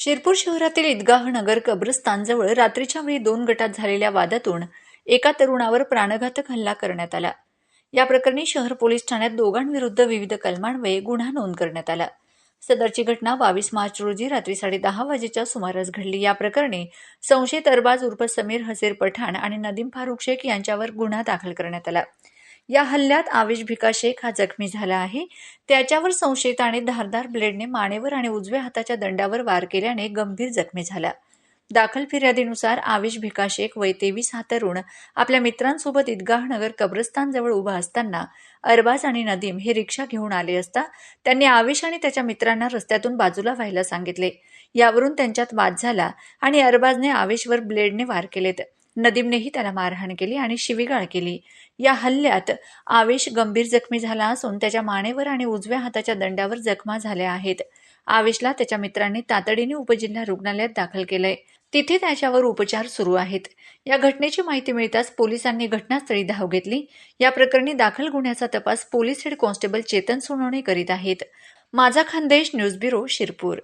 शिरपूर शहरातील ईदगाह नगर कब्रस्तानजवळ रात्रीच्या वेळी दोन गटात झालेल्या वादातून एका तरुणावर प्राणघातक हल्ला करण्यात आला. या प्रकरणी शहर पोलीस ठाण्यात दोघांविरुद्ध विविध कलमांवे गुन्हा नोंद करण्यात आला. सदरची घटना बावीस मार्च रोजी रात्री साडेदहा वाजेच्या सुमारास घडली. या प्रकरणी संशयित अरबाज उर्फ समीर हसीर पठाण आणि नदीम फारुख शेख यांच्यावर गुन्हा दाखल करण्यात आला. या हल्ल्यात आवेश भिका शेख हा जखमी झाला आहे. त्याच्यावर संशयिताने धारदार ब्लेडने मानेवर आणि उजव्या हाताच्या दंडावर वार केल्याने गंभीर जखमी झाला. दाखल फिर्यादीनुसार आवेश भिका शेख वय तेवीस हा तरुण आपल्या मित्रांसोबत ईदगाह नगर कब्रस्तानजवळ उभा असताना अरबाज आणि नदीम हे रिक्षा घेऊन आले असता त्यांनी आवेश आणि त्याच्या मित्रांना रस्त्यातून बाजूला व्हायला सांगितले. यावरून त्यांच्यात वाद झाला आणि अरबाजने आवेशवर ब्लेडने वार केलेत. नदीमनेही त्याला मारहाण केली आणि शिवीगाळ केली. या हल्ल्यात आवेश गंभीर जखमी झाला असून त्याच्या मानेवर आणि उजव्या हाताच्या दंडावर जखमा झाल्या आहेत. आवेशला त्याच्या मित्रांनी तातडीने उपजिल्हा रुग्णालयात दाखल केलंय. तिथे त्याच्यावर उपचार सुरू आहेत. या घटनेची माहिती मिळताच पोलिसांनी घटनास्थळी धाव घेतली. या प्रकरणी दाखल गुन्ह्याचा तपास police head constable Chetan Sonawane करीत आहेत. माझा खानदेश न्यूज ब्युरो शिरपूर.